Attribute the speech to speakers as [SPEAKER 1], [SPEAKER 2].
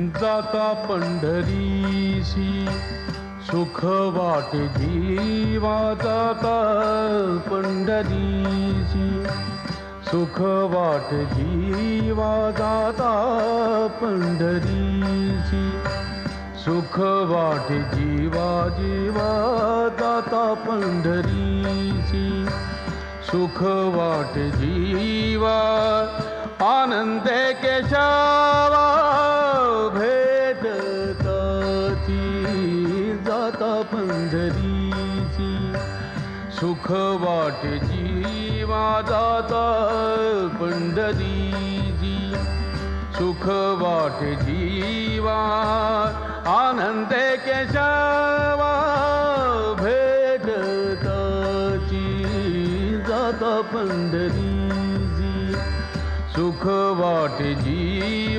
[SPEAKER 1] जाता पंढरीशी. सुख वाट जीवा जाता पंढरीशी. सुख वाट जीवा जाता पंढरीशी. सुख वाट जीवा जीवा जाता पंढरीशी. सुख वाट जीवा आनंदे केशव भेटताची जाता पंढरीची. सुख वाट जीवा जाता पंढरीची. सुख वाट जीवा आनंदे केशवा भेटताची. जाता पंढरीची सुख वाट जी